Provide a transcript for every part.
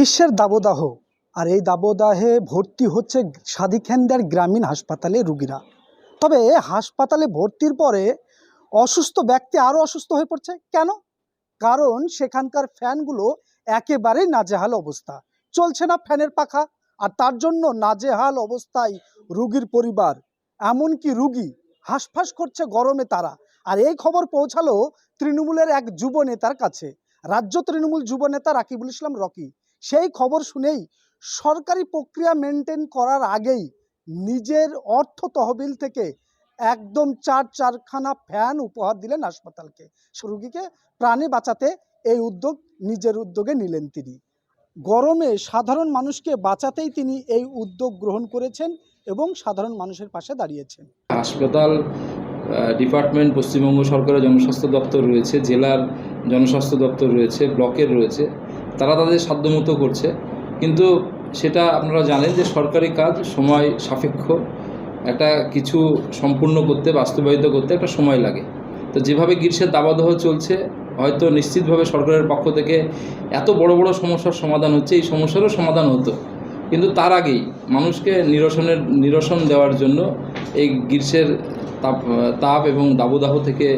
গ্রীষ্মের দাবদাহ, আর এই দাবদাহে ভর্তি হচ্ছে সাদিখান্দার গ্রামীণ হাসপাতালে রুগীরা। তবে হাসপাতালে ভর্তির পরে অসুস্থ ব্যক্তি আরও অসুস্থ হয়ে পড়ছে। কেন? কারণ সেখানকার ফ্যানগুলো একেবারেই নাজেহাল অবস্থা। চলছে না ফ্যানের পাখা, আর তার জন্য নাজেহাল অবস্থায় রুগীর পরিবার। এমনকি রুগী হাঁসফাঁস করছে গরমে তারা। আর এই খবর পৌঁছালো তৃণমূলের এক যুব নেতার কাছে। রাজ্য তৃণমূল যুব নেতা রাকিবুল ইসলাম রকি। সেই খবর শুনেই সরকারি প্রক্রিয়া মেনটেন করার আগেই নিজের অর্থ তহবিল থেকে একদম চার চারখানা ফ্যান উপহার দিলেন হাসপাতালকে। রুগীকে প্রাণে বাঁচাতে এই উদ্যোগ নিজের উদ্যোগে নিলেন তিনি। গরমে সাধারণ মানুষকে বাঁচাতেই তিনি এই উদ্যোগ গ্রহণ করেছেন এবং সাধারণ মানুষের পাশে দাঁড়িয়েছেন। হাসপাতাল ডিপার্টমেন্ট, পশ্চিমবঙ্গ সরকারের জনস্বাস্থ্য দপ্তর রয়েছে, জেলার জনস্বাস্থ্য দপ্তর রয়েছে, ব্লকের রয়েছে। তারা তাদের সাধ্যমতো করছে। কিন্তু সেটা আপনারা জানেন যে সরকারি কাজ সময় সাপেক্ষ। একটা কিছু সম্পূর্ণ করতে, বাস্তবায়িত করতে একটা সময় লাগে। তো যেভাবে গ্রীষ্মের দাবাদহ চলছে, হয়তো নিশ্চিতভাবে সরকারের পক্ষ থেকে এত বড় বড় সমস্যার সমাধান হচ্ছে, এই সমস্যারও সমাধান হতো। কিন্তু তার আগেই মানুষকে নিরসনের, নিরসন দেওয়ার জন্য এই গ্রীষ্মের তাপ তাপ এবং দাবদাহ থেকে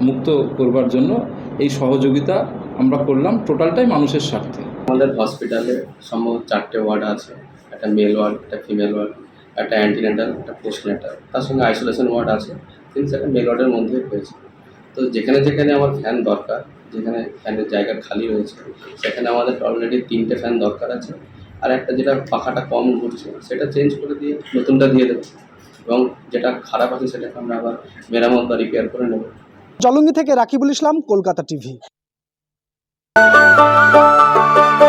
মুক্ত করবার জন্য এই সহযোগিতা আমরা করলাম টোটালটাই মানুষের স্বার্থে। আমাদের হসপিটালে সম্ভবত চারটে ওয়ার্ড আছে। একটা মেল ওয়ার্ড একটা ফিমেল ওয়ার্ড একটা অ্যান্টিনেটাল একটা পোস্টনেটাল তার সঙ্গে আইসোলেশন ওয়ার্ড আছে। কিন্তু সেটা মেল ওয়ার্ডের মধ্যেই রয়েছে তো যেখানে যেখানে আমার ফ্যান দরকার যেখানে ফ্যানের জায়গা খালি রয়েছে সেখানে আমাদের অলরেডি তিনটে ফ্যান দরকার আছে। আর একটা যেটা পাখাটা কম ঘুরছে সেটা চেঞ্জ করে দিয়ে নতুনটা দিয়ে দেবো। এবং যেটা খারাপ আছে সেটাকে আমরা আবার মেরামত বা রিপেয়ার করে নেব। জলঙ্গি থেকে রাকিবুল ইসলাম কলকাতা টিভি। Música